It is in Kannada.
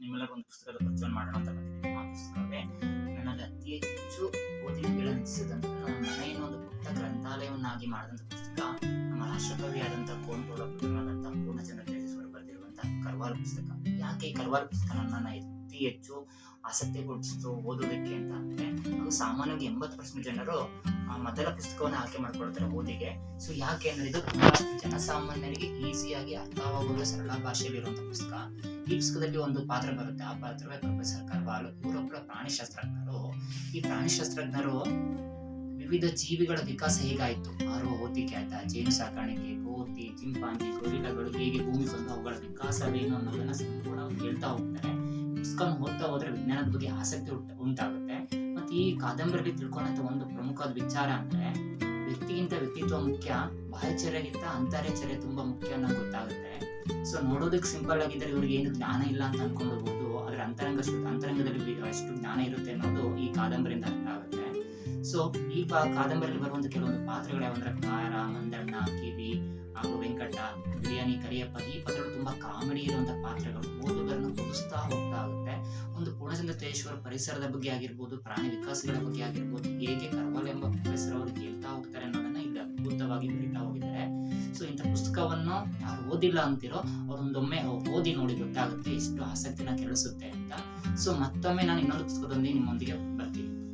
ನಿಮ್ಮೆಲ್ಲರೂ ಒಂದು ಪುಸ್ತಕದ ಪರಿಚಯ ಮಾಡೋಣ ಅಂತ ಬಂದಿದ್ದೀನಿ. ಆ ಪುಸ್ತಕವೇ ನನ್ನಲ್ಲಿ ಅತಿ ಹೆಚ್ಚು ಓದಿ ಬೆಳೆಸಿದಂತ ಮನೆಯನ್ನು ಒಂದು ಪುಟ್ಟ ಗ್ರಂಥಾಲಯವನ್ನಾಗಿ ಮಾಡಿದಂಥ ಪುಸ್ತಕ, ನಮ್ಮ ರಾಷ್ಟ್ರಕವಿ ಆದಂತಹ ಪುತ್ರನಾದಂಥ ಪೂರ್ಣಚಂದ್ರ ತೇಜಸ್ವರು ಬರೆದಿರುವಂತಹ ಕರ್ವಾಲ್ ಪುಸ್ತಕ. ಯಾಕೆ ಈ ಕರ್ವಾಲ್ ಪುಸ್ತಕ ನನ್ನನ್ನು ಅತಿ ಹೆಚ್ಚು ಆಸಕ್ತಿ ಗುರುತಿಸ್ತು ಓದೋದಕ್ಕೆ ಅಂತ ಅಂದ್ರೆ ಅದು ಸಾಮಾನ್ಯವಾಗಿ ಎಂಬತ್ತು ಪರ್ಸೆಂಟ್ ಜನರು ಮೊದಲ ಪುಸ್ತಕವನ್ನು ಆಯ್ಕೆ ಮಾಡ್ಕೊಳ್ತಾರೆ ಓದಿಗೆ. ಸೊ ಯಾಕೆ ಅಂದ್ರೆ ಇದು ತುಂಬಾ ಜನಸಾಮಾನ್ಯರಿಗೆ ಈಸಿಯಾಗಿ ಅರ್ಥವಾಗುವ ಸರಳ ಭಾಷೆಯಲ್ಲಿ ಇರುವಂತ ಪುಸ್ತಕ. ಈ ಪುಸ್ತಕದಲ್ಲಿ ಒಂದು ಪಾತ್ರ ಬರುತ್ತೆ. ಆ ಪಾತ್ರವೇ ಪ್ರೊಫೆಸರ್ ಕರ್ವಾಲ್. ಇವರೊಬ್ಬರ ಪ್ರಾಣಿಶಾಸ್ತ್ರಜ್ಞರು ಈ ಪ್ರಾಣಿಶಾಸ್ತ್ರಜ್ಞರು ವಿವಿಧ ಜೀವಿಗಳ ವಿಕಾಸ ಹೇಗಾಯಿತು? ಆರೋ ಓದಿಕೆ ಆಯ್ತ? ಜೇನು ಸಾಕಾಣಿಕೆ ಕೋತಿ ಚಿಂಪಾಂಜಿ, ಗೊರಿಲ್ಲಗಳು ಹೇಗೆ ಭೂಮಿ ಬಂದು ಅವುಗಳ ವಿಕಾಸವೇನು ಅನ್ನೋದನ್ನ ಸಂಪೂರ್ಣವಾಗಿ ಹೇಳ್ತಾ ಹೋಗ್ತಾರೆ. ಪುಸ್ತಕ ಓದ್ತಾ ಹೋದ್ರೆ ವಿಜ್ಞಾನದ ಬಗ್ಗೆ ಆಸಕ್ತಿ ಉಂಟ- ಉಂಟಾಗುತ್ತೆ. ಮತ್ತೆ ಈ ಕಾದಂಬರಿಯಲ್ಲಿ ತಿಳ್ಕೊಂಡಂತ ಒಂದು ಪ್ರಮುಖವಾದ ವಿಚಾರ ಅಂದ್ರೆ ವ್ಯಕ್ತಿಗಿಂತ ವ್ಯಕ್ತಿತ್ವ ಮುಖ್ಯ ಬಾಹ್ಯಚರ್ಯಗಿಂತ ಅಂತರ್ಯಚರ್ಯ ತುಂಬಾ ಮುಖ್ಯ ಅನ್ನೋ ಗೊತ್ತಾಗುತ್ತೆ. ಸೊ ನೋಡೋದಕ್ಕೆ ಸಿಂಪಲ್ ಆಗಿದ್ರೆ ಇವ್ರಿಗೆ ಏನು ಜ್ಞಾನ ಇಲ್ಲ ಅಂತ ಅನ್ಕೊಂಡಿರ್ಬೋದು ಆದ್ರೆ ಅಂತರಂಗ ಅಂತರಂಗದಲ್ಲಿ ಅಷ್ಟು ಜ್ಞಾನ ಇರುತ್ತೆ ಅನ್ನೋದು ಈ ಕಾದಂಬರಿಯಿಂದ ಅರ್ಥ ಆಗುತ್ತೆ. ಸೊ ಈ ಪಾ- ಕಾದಂಬರಿಯಲ್ಲಿ ಬರುವಂತಹ ಕೆಲವೊಂದು ಪಾತ್ರಗಳು ಯಾವಂದ್ರೆ ಕಾರ ಮಂದಣ್ಣ, ಕಿವಿ ಹಾಗೂ ವೆಂಕಟ ಬಿರಿಯಾನಿ, ಕರಿಯಪ್ಪ, ಈ ಪಾತ್ರಗಳು ತುಂಬಾ ಕಾಮಿಡಿ ಇರುವಂತಹ ಪಾತ್ರಗಳು. ಓದುಗರನ್ನು ಕುಡಿಸ್ತಾ ಹೋಗ್ತಾ ಆಗುತ್ತೆ ಒಂದು ಪೂರ್ಣಚಂದ್ರತೇಶ್ವರ ಪರಿಸರದ ಬಗ್ಗೆ ಆಗಿರ್ಬೋದು, ಪ್ರಾಣಿ ವಿಕಾಸಗಳ ಬಗ್ಗೆ ಆಗಿರ್ಬೋದು, ಹೇಗೆ ಕರ್ವಾಲ್ ಎಂಬ ಪ್ರೊಫೆಸರ್ ಅವರು ಕೇಳ್ತಾ ಹೋಗ್ತಾರೆ ಅನ್ನೋದನ್ನ ಇಲ್ಲಿ ಅದ್ಭುತವಾಗಿ ಬರೀತಾ ಹೋಗಿದ್ದಾರೆ. ಸೊ ಇಂಥ ಪುಸ್ತಕವನ್ನು ಯಾರು ಓದಿಲ್ಲ ಅಂತಿರೋ ಅವರೊಂದೊಮ್ಮೆ ಓದಿ ನೋಡಿ ಗೊತ್ತಾಗುತ್ತೆ ಇಷ್ಟು ಆಸಕ್ತಿನ ಕೆಳಿಸುತ್ತೆ ಅಂತ. ಸೊ ಮತ್ತೊಮ್ಮೆ ನಾನು ಇನ್ನೊಂದು ಪುಸ್ತಕದೊಂದಿಗೆ ನಿಮ್ಮೊಂದಿಗೆ ಬರ್ತೀನಿ.